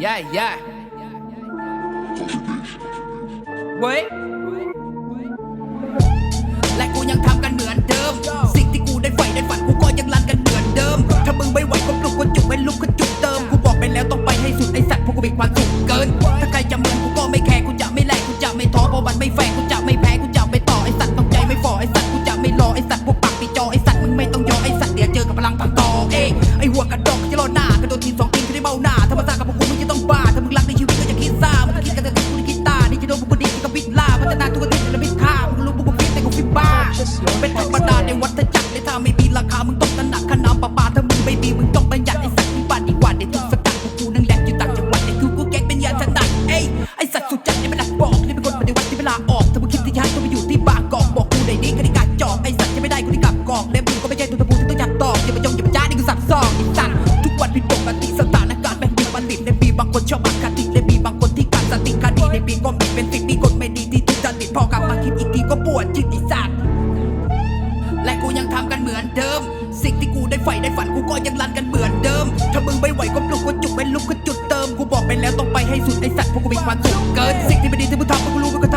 Yeah, yeah. เว้ยและกูยังทำกันเหมือนเดิม สิ่งที่กูได้ใฝ่ได้ฝันกูก็ยังรันกันเหมือนเดิม ถ้ามึงไม่ไหวก็ปลุกก็จุกให้ลุกก็จุกเติม กูบอกไปแล้วต้องไปให้สุดไอสัตว์พวกกูมีความสุขเกิน ถ้าใครจะเหมือนกูก็ไม่แคร์กูจะไม่แลกกูจะไม่ท้อเพราะมันไม่แฟร์ กับพวกกูมึงจะต้องบ้าถ้ามึงรักในชีวิตก็อย่าคิดซ่ามึงคิดกันแต่กูนี่คิดตานี่จะโดนพวกกูดีก็บิดล่าพัฒนาทุกอาทิตย์และบิดข้ามึงรู้พวกกูฟิตแต่กูฟิตบ้าเป็นธรรมดาในวัฏจักรเลยถ้าไม่มีราคามึงต้องตระหนักขนาดปลาปลาถ้ามึงไม่มีมึงต้องประหยัดไอ้สัตว์มึงบ้านดีกว่าเดี๋ยวทุกสกัดพวกกูนั่งแหลกอยู่ต่างจังหวัดแต่คือกูแก๊งเป็นยาถนัดเอ้ยไอ้สัตว์สุดจัดเนี่ยไม่หลักบอกนี่เป็นคนปฏิวัติที่เวลาออกถ้ามึงคิดที่ย้ายก็ไปอยู่ที่บางกอกบอกกูได้ดีกติกาจอกไอ้สัตว์จะไม่ได้กูที่กลับกอกแล้วมึงก็ไม่ใช่ตัวตะปูที่ต้องจัดตอกอย่าไปจงอย่าไปจ้านี่กูสับซอกไอ้สัตว์ทุกวันผิดปกติ ก็ปวดจิตอีสัตว์และกูยังทำกันเหมือนเดิม สิ่งที่กูได้ใฝ่ได้ฝันกูก็ยังรันกันเหมือนเดิม ถ้ามึงไม่ไหวก็ปลุกก็จุกไปลุกก็จุดเติม กูบอกไปแล้วต้องไปให้สุดไอสัตว์พวกกูมีความสุขเกิน สิ่งที่ไม่ดีที่มึงทำพวกกูรู้มึงก็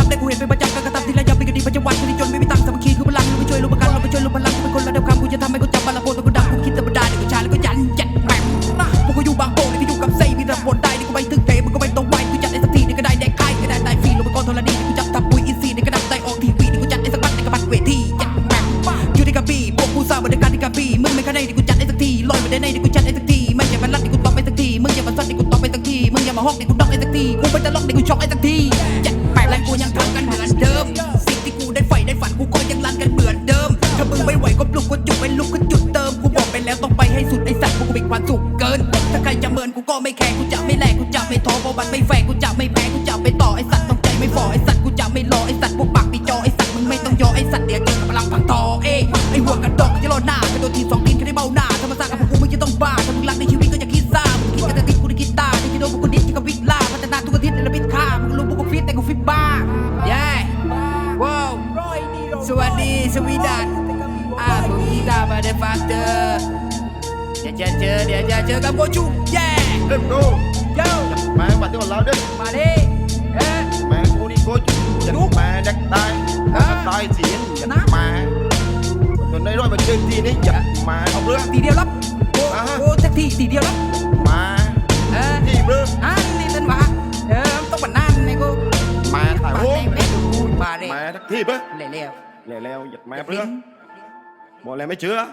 ม่อย่ามาลัดที่กูตอบไอ้สักที มึงอย่ามาซัดที่กูตอบไอ้สักที มึงอย่ามาฮอกที่กูดอกไอ้สักทีกูไปตะลอกที่กูช็อกไอ้สักทีจัดแปลและกูยังทำกันเหมือนเดิม สิ่งที่กูได้ใฝ่ได้ฝันกูก็ยังรันกันเหมือนเดิม ถ้ามึงไม่ไหวก็ปลุกก็จุกไปลุกก็จุดเติม กูบอกไปแล้วต้องไปให้สุดไอ้สัตว์พวกกูมีความสุขเกิน ถ้าใครจะเมินกูก็ไม่แคร์กูจะไม่แลกกูจะไม่ท้อเพราะมันไม่แฟร์กูจะไม่แพ้กูจะไม่ต่อไอ้สัตว์ต้องใจไม่ฝ่อไอ้สัตว์กูจะไม่รอไอ้สัตว์พวกปากปีจอไอ้สัตว์มึงไม่ต้องยอไอ้สัตว์เดี๋ยวเจอกับพลังพังทอเอ้ยไอ้หัวกระดอกจะรอหน้ากระโดดทีสองทีคือได้เบ้า วัสดีสวีดันอ่าผมกีตาร์มาเดฟักเตอร์เดี๋ยวจะเจอเดี๋ยวจะเจอกับโกชูเย้ Let's go โย่ Mẹ bà tiếng còn lao đấy มาดิเอ๊ะ Mẹ cô đi cô chú Giật Đúng. mẹ đắc tay Hả? Đắc tay diễn Giật Nát. mẹ Rồi đây rồi mà chơi gì đấy Giật mẹ ông rứa ทีเดียวรับโอ้อ่าฮะโอ้แท็กทีทีเดียวรับ Mẹ เออ Gì rứa อันนี่เป็นหวะเออต้องบันนั่นนี่กู Mẹ thải มา hố เล่นเล่นกูมาเลย Mẹ thắc thiệp á เร็ว Lè leo giật ๆ mẹ ปิ้ rứa ง Bộ lè mấy chưa